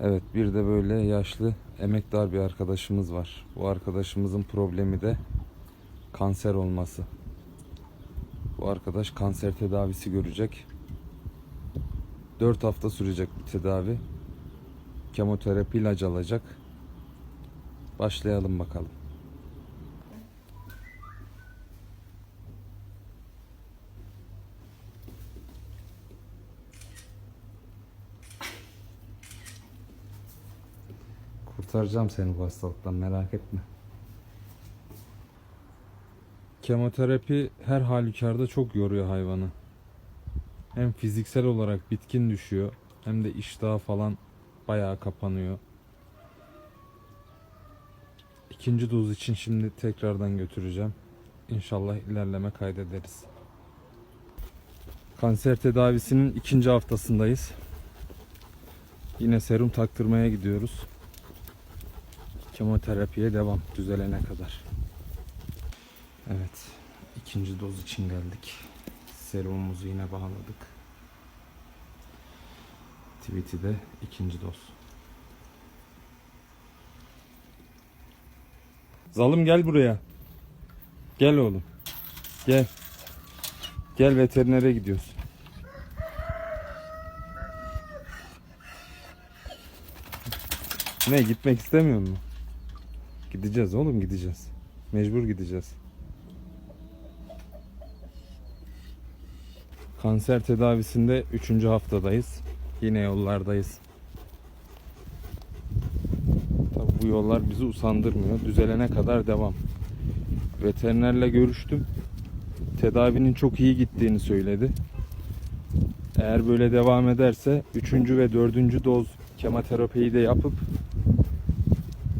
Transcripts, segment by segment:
Evet bir de böyle yaşlı emektar bir arkadaşımız var. Bu arkadaşımızın problemi de kanser olması. Bu arkadaş kanser tedavisi görecek. 4 hafta sürecek bu tedavi. Kemoterapi ilacı alacak. Başlayalım bakalım. Kurtaracağım seni bu hastalıktan merak etme. Kemoterapi her halükarda çok yoruyor hayvanı. Hem fiziksel olarak bitkin düşüyor hem de iştahı falan bayağı kapanıyor. İkinci doz için şimdi tekrardan götüreceğim. İnşallah ilerleme kaydederiz. Kanser tedavisinin ikinci haftasındayız. Yine serum taktırmaya gidiyoruz. Kemoterapiye devam düzelene kadar. Evet. ikinci doz için geldik. Serumumuzu yine bağladık. Tweet'i de ikinci doz. Zalım gel buraya. Gel oğlum. Gel. Gel veterinere gidiyoruz. Ne gitmek istemiyor musun? Gideceğiz oğlum gideceğiz. Mecbur gideceğiz. Kanser tedavisinde 3. haftadayız. Yine yollardayız. Tabi bu yollar bizi usandırmıyor. Düzelene kadar devam. Veterinerle görüştüm. Tedavinin çok iyi gittiğini söyledi. Eğer böyle devam ederse 3. ve 4. doz kemoterapiyi de yapıp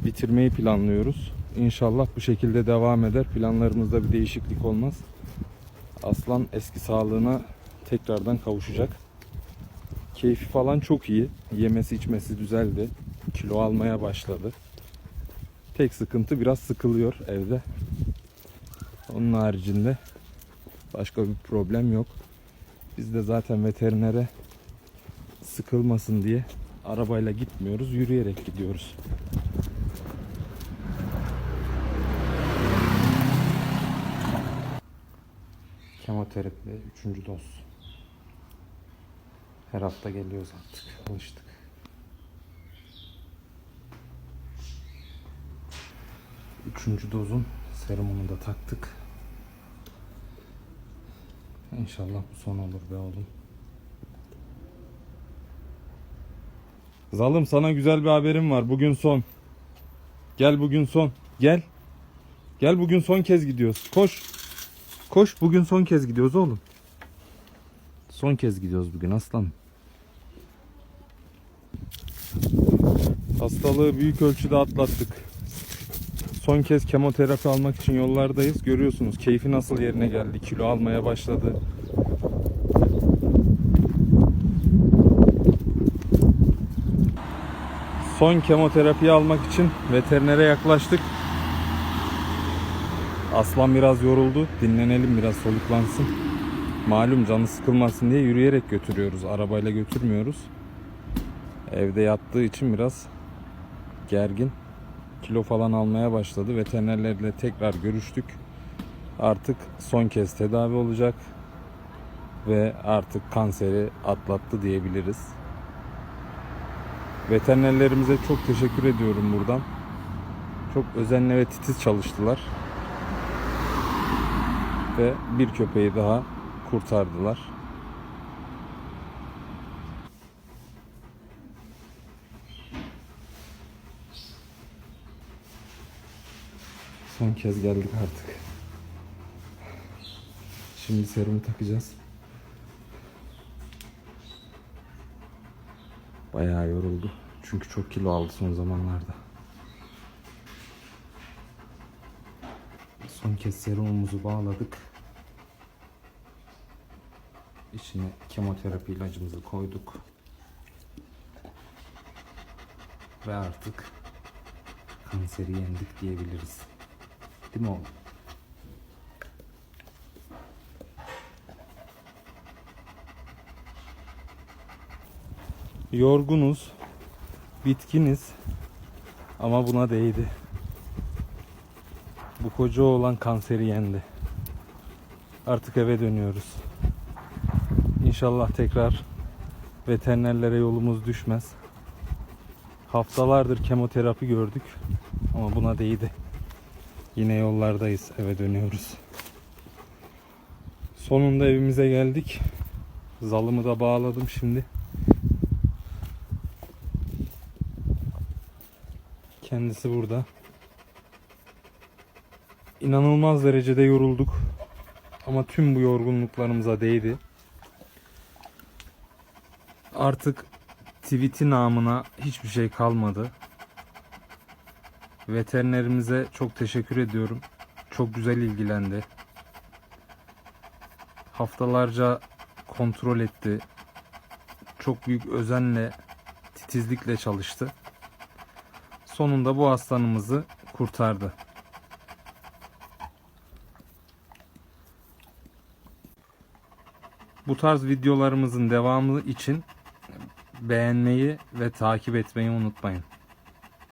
bitirmeyi planlıyoruz. İnşallah bu şekilde devam eder. Planlarımızda bir değişiklik olmaz. Aslan eski sağlığına tekrardan kavuşacak. Keyfi falan çok iyi. Yemesi içmesi düzeldi. Kilo almaya başladı. Tek sıkıntı biraz sıkılıyor evde. Onun haricinde başka bir problem yok. Biz de zaten veterinere sıkılmasın diye arabayla gitmiyoruz, yürüyerek gidiyoruz. Kemoterapi 3. doz. Her hafta geliyoruz artık. Alıştık. Üçüncü dozun serumunu da taktık. İnşallah bu son olur be oğlum. Zalım sana güzel bir haberim var. Bugün son. Gel bugün son. Gel. Gel bugün son kez gidiyoruz. Koş. Koş bugün son kez gidiyoruz oğlum. Son kez gidiyoruz bugün aslanım. Hastalığı büyük ölçüde atlattık. Son kez kemoterapi almak için yollardayız. Görüyorsunuz keyfi nasıl yerine geldi. Kilo almaya başladı. Son kemoterapiyi almak için veterinere yaklaştık. Aslan biraz yoruldu. Dinlenelim biraz soluklansın. Malum canı sıkılmasın diye yürüyerek götürüyoruz. Arabayla götürmüyoruz. Evde yattığı için biraz gergin. Kilo falan almaya başladı. Veterinerlerle tekrar görüştük. Artık son kez tedavi olacak. Ve artık kanseri atlattı diyebiliriz. Veterinerlerimize çok teşekkür ediyorum buradan. Çok özenli ve titiz çalıştılar ve bir köpeği daha kurtardılar. Son kez geldik artık. Şimdi serumu takacağız. Bayağı yoruldu. Çünkü çok kilo aldı son zamanlarda. Son kez serumumuzu bağladık. İçine kemoterapi ilacımızı koyduk. Ve artık kanseri yendik diyebiliriz. Değil mi oğlum? Yorgunuz. Bitkiniz ama buna değdi. Bu koca olan kanseri yendi. Artık eve dönüyoruz. İnşallah tekrar veterinerlere yolumuz düşmez. Haftalardır kemoterapi gördük ama buna değdi. Yine yollardayız, eve dönüyoruz. Sonunda evimize geldik. Zalımı da bağladım şimdi. Kendisi burada. İnanılmaz derecede yorulduk. Ama tüm bu yorgunluklarımıza değdi. Artık tweet'i namına hiçbir şey kalmadı. Veterinerimize çok teşekkür ediyorum. Çok güzel ilgilendi. Haftalarca kontrol etti. Çok büyük özenle, titizlikle çalıştı. Sonunda bu aslanımızı kurtardı. Bu tarz videolarımızın devamı için beğenmeyi ve takip etmeyi unutmayın.